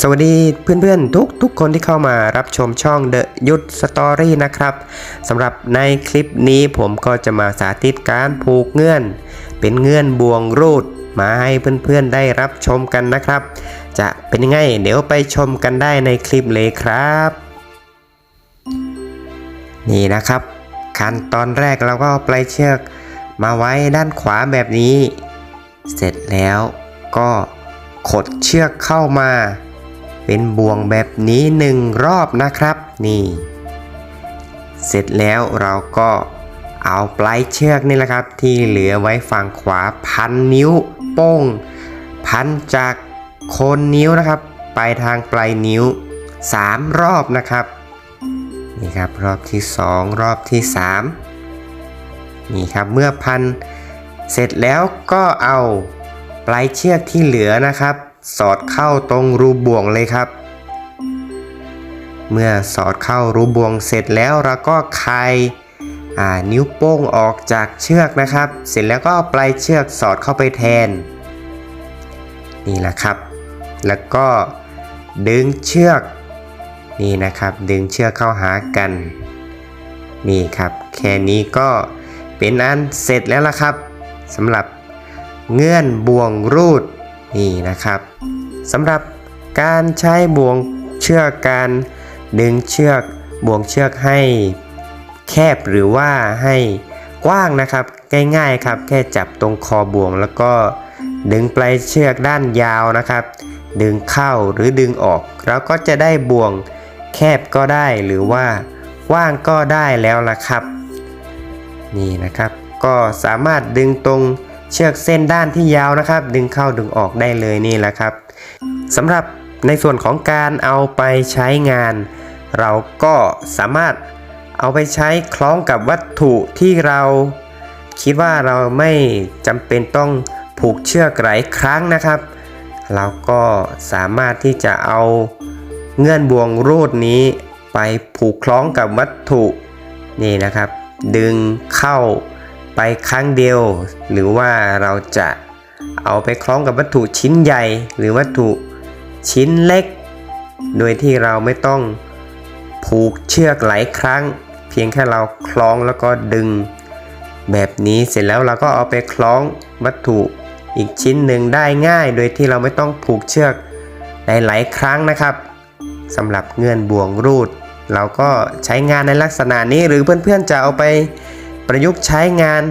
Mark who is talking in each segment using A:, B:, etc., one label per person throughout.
A: สวัสดีเพื่อนๆ ทุกทุกคนที่เข้ามารับชมช่อง The ยุทธสตอรี่นะครับสำหรับในคลิปนี้ผมก็จะมาสาธิตการผูกเงื่อน เป็นเงื่อนบวงรูด มาให้เพื่อนๆได้รับชมกันนะครับ จะเป็นยังไงเดี๋ยวไปชมกันได้ในคลิปเลยครับ นี่นะครับ ขั้นตอนแรกเราก็ปลายเชือกมาไว้ด้านขวาแบบนี้ เสร็จแล้วก็ขดเชือกเข้ามา เป็นบ่วงแบบนี้หนึ่งรอบนะครับ นี่ เสร็จแล้วเราก็เอาปลายเชือกนี่แหละครับ ที่เหลือไว้ฝั่งขวาพันนิ้วโป้ง พันจากโคนนิ้วนะครับ ไปทางปลายนิ้ว 3 รอบนะครับนี่ครับรอบที่ 2 รอบที่ 3 นี่ครับเมื่อพันเสร็จแล้วก็เอาปลายเชือกที่เหลือนะครับ สอดเข้าตรงรูบ่วงเลยครับ เมื่อสอดเข้ารูบ่วงเสร็จแล้วเราก็คลายนิ้วโป้งออกจากเชือกนะครับ เสร็จแล้วก็เอาปลายเชือกสอดเข้าไปแทน นี่แหละครับ แล้วก็ดึงเชือกนี่นะครับ ดึงเชือกเข้าหากัน นี่ครับ แค่นี้ก็เป็นอันเสร็จแล้วละครับสำหรับเงื่อนบ่วงรูด นี่นะครับสำหรับการใช้บ่วงเชือกการดึงเชือกบ่วงเชือกให้แคบหรือว่าให้กว้างนะครับง่ายๆครับ แค่จับตรงคอบ่วง แล้วก็ดึงปลายเชือกด้านยาวนะครับ ดึงเข้าหรือดึงออกเราก็จะได้บ่วงแคบก็ได้หรือว่ากว้างก็ได้แล้วละครับ นี่นะครับ ก็สามารถดึงตรง เชือกเส้นด้านที่ยาวนะครับ ดึงเข้าดึงออกได้เลยนี่แหละครับสำหรับในส่วนของการเอาไปใช้งาน เราก็สามารถเอาไปใช้คล้องกับวัตถุที่เราคิดว่าเราไม่จำเป็นต้องผูกเชือกหลายครั้งนะครับ เราก็สามารถที่จะเอาเงื่อนบวงรูดนี้ไปผูกคล้องกับวัตถุนี่นะครับ ดึงเข้า ไปครั้งเดียว หรือว่าเราจะเอาไปคล้องกับวัตถุชิ้นใหญ่ หรือวัตถุชิ้นเล็ก โดยที่เราไม่ต้องผูกเชือกหลายครั้ง เพียงแค่เราคล้องแล้วก็ดึง แบบนี้เสร็จแล้วเราก็เอาไปคล้องวัตถุอีกชิ้นหนึ่งได้ง่าย โดยที่เราไม่ต้องผูกเชือกหลายๆครั้งนะครับสำหรับเงื่อนบ่วงรูด เราก็ใช้งานในลักษณะนี้หรือเพื่อนๆจะเอาไป ประยุกต์ใช้งาน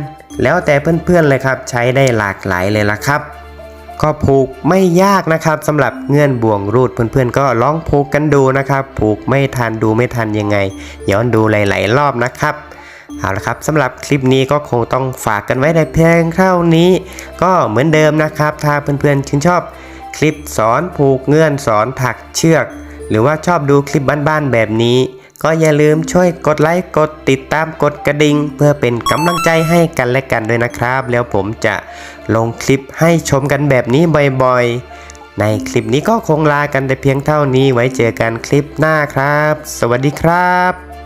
A: แล้วแต่เพื่อนๆเลยครับ ใช้ได้หลากหลายเลยละครับก็ผูกไม่ยากนะครับสำหรับเงื่อนบ่วงรูดเพื่อนๆ ก็ลองผูกกันดูนะครับ ผูกไม่ทันดูไม่ทันยังไง ย้อนดูหลายๆรอบนะครับเอาละครับสำหรับคลิปนี้ก็คงต้องฝากกันไว้ในเพียงเท่านี้ ก็เหมือนเดิมนะครับ ถ้าเพื่อนๆชื่นชอบ คลิปสอนผูกเงื่อนสอนถักเชือก หรือว่าชอบดูคลิปบ้านๆแบบนี้ ก็อย่าลืมช่วยกดไลค์กดติดตามกดกระดิ่ง เพื่อเป็นกำลังใจให้กันและกันด้วยนะครับ แล้วผมจะลงคลิปให้ชมกันแบบนี้บ่อยๆ ในคลิปนี้ก็คงลากันแต่เพียงเท่านี้ไว้เจอกันคลิปหน้าครับ สวัสดีครับ